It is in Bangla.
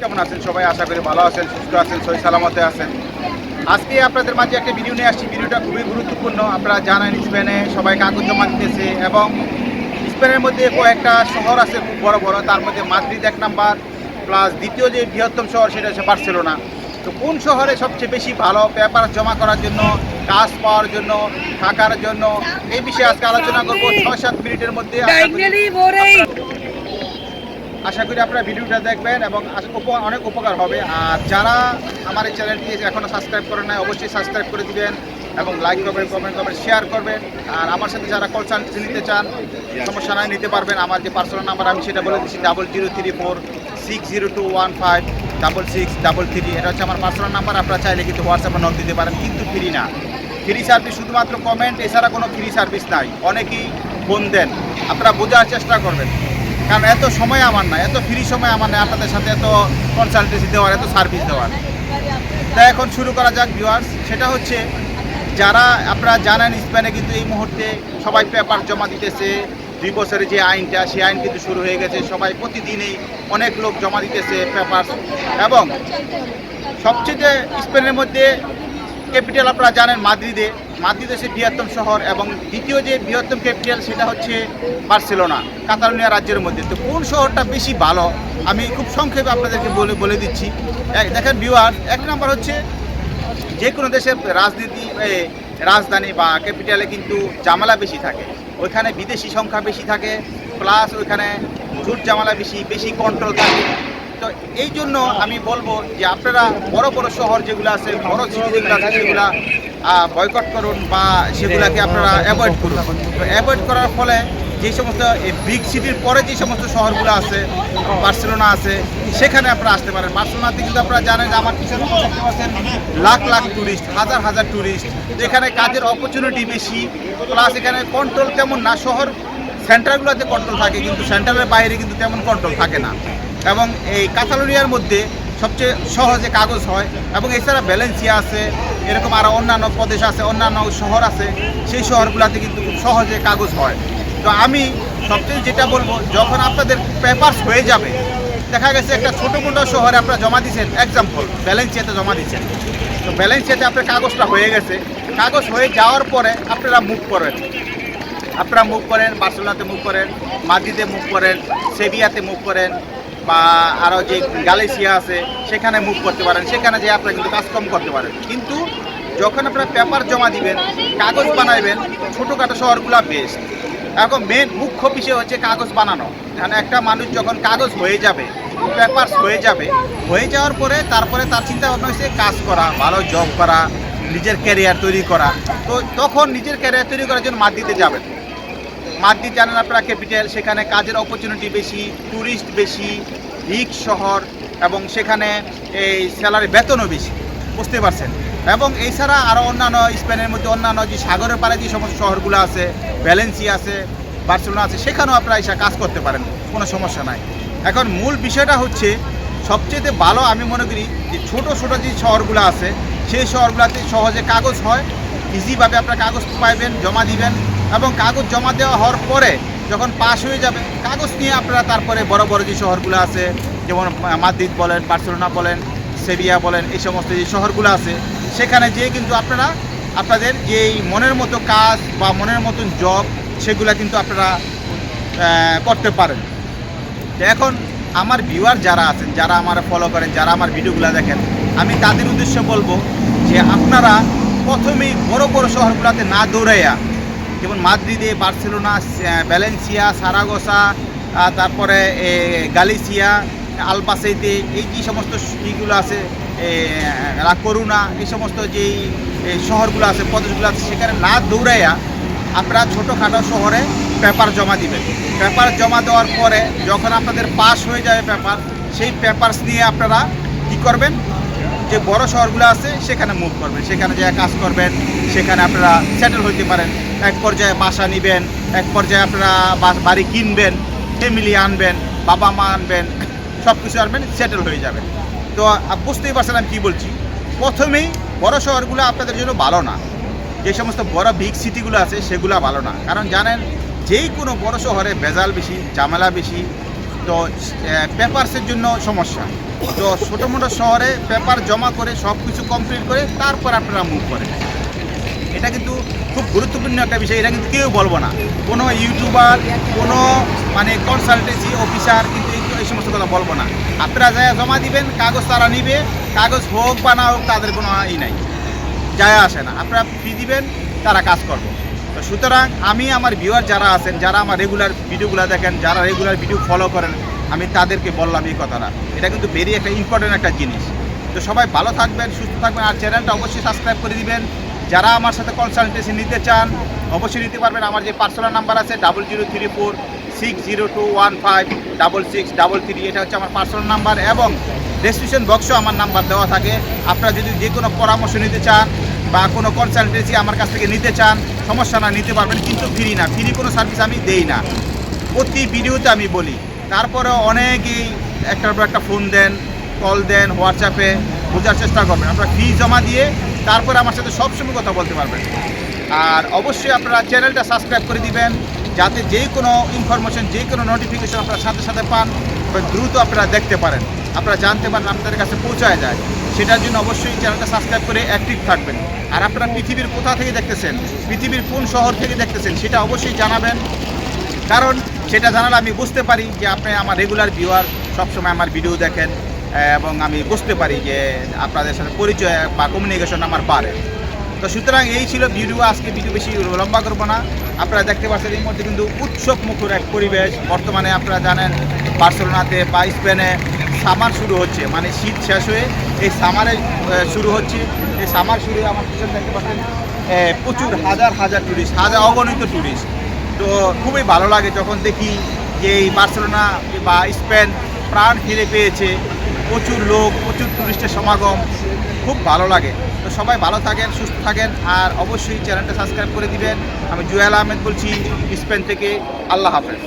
কেমন আছেন? সবাই আশা করি ভালো আছেন, সুস্থ আছেন সহি সালামতে আছেন। আজকে আপনাদের মাঝে একটা ভিডিও নিয়ে আসছি। ভিডিওটা খুবই গুরুত্বপূর্ণ। আপনারা জানেন, স্পেনে সবাই কাগজ জমা দিতেছে এবং স্পেনের মধ্যে কয়েকটা শহর আছে খুব বড় বড়। তার মধ্যে মাদ্রিদ এক নাম্বার, প্লাস দ্বিতীয় যে বৃহত্তম শহর সেটা হচ্ছে বার্সেলোনা। তো কোন শহরে সবচেয়ে বেশি ভালো পেপার জমা করার জন্য, কাজ পাওয়ার জন্য, থাকার জন্য, এই বিষয়ে আজকে আলোচনা করব। ছয় সাত মিনিটের মধ্যে আশা করি- আপনারা ভিডিওটা দেখবেন এবং অনেক উপকার হবে। আর যারা আমার এই চ্যানেলটি এখনও সাবস্ক্রাইব করেন নাই, অবশ্যই সাবস্ক্রাইব করে দিবেন এবং লাইক করবেন কমেন্ট করবেন শেয়ার করবেন। আর আমার সাথে যারা কল সার্ভিস নিতে চান, সমস্যা নাই, নিতে পারবেন। আমার যে পার্সোনাল নাম্বার আমি সেটা বলে দিচ্ছি double zero three four six zero two one five double six double three এটা হচ্ছে আমার পার্সোনাল নাম্বার আপনারা চাইলে কিন্তু হোয়াটসঅ্যাপে নক দিতে পারেন, কিন্তু ফ্রি না। ফ্রি সার্ভিস শুধুমাত্র কমেন্ট এছাড়া কোনো ফ্রি সার্ভিস নাই। অনেকেই ফোন দেন। আপনারা বোঝার চেষ্টা করবেন। কারণ এত সময় আমার না এত ফ্রি সময় আমার না আপনাদের সাথে এত কনসালটেন্সি দেওয়ার, এত সার্ভিস দেওয়ার। তাই এখন শুরু করা যাক ভিউয়ার্স সেটা হচ্ছে, যারা, আপনারা জানেন স্পেনে কিন্তু এই মুহূর্তে সবাই পেপার জমা দিতেছে। দুই বছরের যে আইনটা, সেই আইন কিন্তু শুরু হয়ে গেছে। সবাই প্রতিদিনই অনেক লোক জমা দিতেছে পেপার এবং সবচেয়ে স্পেনের মধ্যে ক্যাপিটাল আপনারা জানেন মাদ্রিদে। মাদ্রিদ হচ্ছে বৃহত্তম শহর এবং দ্বিতীয় যে বৃহত্তম ক্যাপিটাল সেটা হচ্ছে বার্সেলোনা কাতালোনিয়া রাজ্যের মধ্যে। তো কোন শহরটা বেশি ভালো? আমি খুব সংক্ষেপে আপনাদেরকে বলে বলে দিচ্ছি। দেখেন ভিউয়ার এক নম্বর হচ্ছে যে কোনো দেশের রাজনীতি রাজধানী বা ক্যাপিটালে কিন্তু জামালা বেশি থাকে। ওইখানে বিদেশি সংখ্যা বেশি থাকে প্লাস ওইখানে জুট জামালা বেশি বেশি কন্ট্রোল থাকে। তো এই জন্য আমি বলব যে আপনারা বড় বড় শহর যেগুলো আছে, বড় সিটি যেগুলো আছে, সেগুলা বয়কট করুন বা সেগুলাকে আপনারা অ্যাভয়েড করুন। তো অ্যাভয়েড করার ফলে যে সমস্ত বিগ সিটির পরে যে সমস্ত শহরগুলো আছে, বার্সেলোনা আছে, সেখানে আপনারা আসতে পারেন। বার্সেলোনাতে কিন্তু আপনারা জানেন যে আমার পিছনে দেখতে পাচ্ছেন লাখ লাখ ট্যুরিস্ট হাজার হাজার ট্যুরিস্ট এখানে কাজের অপরচুনিটি বেশি প্লাস এখানে কন্ট্রোল তেমন না, শহর সেন্টারগুলোতে কন্ট্রোল থাকে, কিন্তু সেন্টারের বাইরে কিন্তু তেমন কন্ট্রোল থাকে না। এবং এই কাতালোনিয়ার মধ্যে সবচেয়ে সহজে কাগজ হয় এবং এছাড়া ভ্যালেন্সিয়া আছে, এরকম আরও অন্যান্য প্রদেশ আছে, অন্যান্য শহর আছে, সেই শহরগুলোতে কিন্তু খুব সহজে কাগজ হয়। তো আমি সবচেয়ে যেটা বলব, যখন আপনাদের পেপারস হয়ে যাবে, দেখা গেছে একটা ছোটো মোটো শহরে আপনারা জমা দিচ্ছেন এক্সাম্পল ভ্যালেন্সিয়াতে জমা দিচ্ছেন তো ভ্যালেন্সিয়াতে আপনার কাগজটা হয়ে গেছে। কাগজ হয়ে যাওয়ার পরে আপনারা মুভ করেন। আপনারা মুভ করেন, বার্সেলোনাতে মুভ করেন, মাদ্রিদে মুভ করেন, সেভিয়াতে মুভ করেন বা আরও যে গালেসিয়া আছে, সেখানে মুভ করতে পারেন, সেখানে যে আপনারা কিন্তু কাজ কম করতে পারেন। কিন্তু যখন আপনারা পেপার জমা দিবেন, কাগজ বানাইবেন, ছোটোখাটো শহরগুলা বেস্ট এখন মেন মুখ্য বিষয় হচ্ছে কাগজ বানানো। মানে একটা মানুষ যখন কাগজ হয়ে যাবে পেপারস হয়ে যাবে, হয়ে যাওয়ার পরে তারপরে তার চিন্তা ভাবনা হচ্ছে কাজ করা, ভালো জব করা, নিজের ক্যারিয়ার তৈরি করা। তো তখন নিজের ক্যারিয়ার তৈরি করার জন্য মাত দিতে যাবেন। মাদ্রিদ জানেন আপনারা ক্যাপিটাল সেখানে কাজের অপরচুনিটি বেশি ট্যুরিস্ট বেশি, রিক শহর, এবং সেখানে এই স্যালারি বেতনও বেশি। বুঝতে পারছেন? এবং এছাড়া আরও অন্যান্য স্পেনের মধ্যে অন্যান্য যে সাগরের পাড়ে যে সমস্ত শহরগুলো আছে ভ্যালেন্সিয়া আছে বার্সেলোনা আছে, সেখানেও আপনারা এসে কাজ করতে পারেন, কোনো সমস্যা নাই। এখন মূল বিষয়টা হচ্ছে, সবচেয়ে ভালো আমি মনে করি যে ছোটো ছোটো যে শহরগুলো আছে, সেই শহরগুলোতে সহজে কাগজ হয় ইজিভাবে আপনারা কাগজ পাইবেন, জমা দিবেন এবং কাগজ জমা দেওয়া হওয়ার পরে যখন পাস হয়ে যাবে, কাগজ নিয়ে আপনারা তারপরে বড় বড় যে শহরগুলো আছে, যেমন মাদ্রিদ বলেন, বার্সেলোনা বলেন, সেভিয়া বলেন, এই সমস্ত যে শহরগুলো আছে, সেখানে যেয়ে কিন্তু আপনারা, আপনাদের যেই মনের মতো কাজ বা মনের মতন জব সেগুলো কিন্তু আপনারা করতে পারেন। এখন আমার ভিউয়ার যারা আছেন, যারা আমার ফলো করেন, যারা আমার ভিডিওগুলো দেখেন, আমি তাদের উদ্দেশ্যে বলব যে আপনারা প্রথমেই বড় বড় শহরগুলোতে না দৌড়াইয়া যেমন মাদ্রিদে বার্সেলোনা আহ, ভ্যালেন্সিয়া সারাগোসা তারপরে গালিসিয়া আলবাসেতে এই যে সমস্ত ইগুলো আছে করুণা এই সমস্ত যেই শহরগুলো আছে প্রদেশগুলো আছে সেখানে না দৌড়াইয়া আপনারা ছোটোখাটো শহরে পেপার জমা দিবেন। পেপার জমা দেওয়ার পরে যখন আপনাদের পাস হয়ে যাবে পেপার সেই পেপারস নিয়ে আপনারা কী করবেন? যে বড় শহরগুলো আছে সেখানে মুভ করবেন। সেখানে যা কাজ করবেন সেখানে আপনারা সেটেল হইতে পারেন। এক পর্যায়ে বাসা নেবেন, এক পর্যায়ে আপনারা বাড়ি কিনবেন ফ্যামিলি আনবেন, বাবা মা আনবেন সব কিছু আনবেন সেটেল হয়ে যাবে। তো বুঝতেই পারছেন আমি কী বলছি? প্রথমেই বড় শহরগুলো আপনাদের জন্য ভালো না। যে সমস্ত বড় বিগ সিটিগুলো আছে, সেগুলো ভালো না। কারণ জানেন, যেই কোনো বড় শহরে ভেজাল বেশি জামেলা বেশি, তো পেপারসের জন্য সমস্যা। তো ছোটো মোটো শহরে পেপার জমা করে সব কিছু কমপ্লিট করে তারপর আপনারা মুভ করেন। এটা কিন্তু খুব গুরুত্বপূর্ণ একটা বিষয়, এটা কিন্তু কেউ বলব না। কোনো ইউটিউবার কোনো মানে কনসালটেন্সি অফিসার কিন্তু এই সমস্ত কথা বলব না। আপনারা যা জমা দিবেন, কাগজ তারা নিবে, কাগজ হোক বা না হোক, তাদের কোনো ই নাই। যায় আসে না। আপনারা ফি দিবেন, তারা কাজ করবে। তো সুতরাং আমি আমার ভিউয়ার যারা আছেন, যারা আমার রেগুলার ভিডিওগুলো দেখেন, যারা রেগুলার ভিডিও ফলো করেন, আমি তাদেরকে বললাম এই কথাটা। এটা কিন্তু ভেরি একটা ইম্পর্টেন্ট একটা জিনিস। তো সবাই ভালো থাকবেন, সুস্থ থাকবেন, আর চ্যানেলটা অবশ্যই সাবস্ক্রাইব করে দিবেন। যারা আমার সাথে কনসালটেন্সি নিতে চান, অবশ্যই নিতে পারবেন। আমার যে পার্সোনাল নাম্বার আছে double zero three four six zero two one five double six double three এটা হচ্ছে আমার পার্সোনাল নাম্বার এবং ডেসক্রিপশন বক্সও আমার নাম্বার দেওয়া থাকে। আপনারা যদি যে কোনো পরামর্শ নিতে চান বা কোনো কনসালটেন্সি আমার কাছ থেকে নিতে চান, সমস্যা না, নিতে পারবেন, কিন্তু ফ্রি না। ফ্রি কোনো সার্ভিস আমি দেই না। প্রতি ভিডিওতে আমি বলি। তারপরে অনেকেই একটার পর একটা ফোন দেন কল দেন হোয়াটসঅ্যাপে বোঝার চেষ্টা করবেন। আপনারা ফি জমা দিয়ে তারপরে আমার সাথে সবসময় কথা বলতে পারবেন। আর অবশ্যই আপনারা চ্যানেলটা সাবস্ক্রাইব করে দিবেন, যাতে যে কোনো ইনফরমেশন যে কোনো নোটিফিকেশন আপনারা সাথে সাথে পান দ্রুত আপনারা দেখতে পারেন। আপনারা জানতে পারেন আপনাদের কাছে পৌঁছায় যায়। সেটার জন্য অবশ্যই চ্যানেলটা সাবস্ক্রাইব করে অ্যাক্টিভ থাকবেন। আর আপনারা পৃথিবীর কোথা থেকে দেখতেছেন, পৃথিবীর কোন শহর থেকে দেখতেছেন, সেটা অবশ্যই জানাবেন। কারণ সেটা জানালে আমি বুঝতে পারি যে আপনি আমার রেগুলার ভিউয়ার সবসময় আমার ভিডিও দেখেন। এবং আমি বুঝতে পারি যে আপনাদের সাথে পরিচয় বা কমিউনিকেশন আমার পারে তো সুতরাং এই ছিল ভিডিও, আজকে ভিডিও বেশি লম্বা করব না। আপনারা দেখতে পাচ্ছেন এই মধ্যে কিন্তু উৎসব মুখর এক পরিবেশ। বর্তমানে আপনারা জানেন বার্সেলোনাতে বা স্পেনে সামার শুরু হচ্ছে মানে শীত শেষ হয়ে এই সামারে শুরু হচ্ছে। এই সামার শুরু আমার পিছনে দেখতে পাচ্ছেন প্রচুর হাজার হাজার ট্যুরিস্ট হাজার অগণিত ট্যুরিস্ট তো খুবই ভালো লাগে যখন দেখি যে এই বার্সেলোনা বা স্পেন প্রাণ ফিরে পেয়েছে প্রচুর লোক, প্রচুর টুরিস্টের সমাগম, খুব ভালো লাগে। তো সবাই ভালো থাকেন, সুস্থ থাকেন, আর অবশ্যই চ্যানেলটা সাবস্ক্রাইব করে দিবেন। আমি জুয়েল আহমেদ বলছি, স্পেন থেকে। আল্লাহ হাফেজ।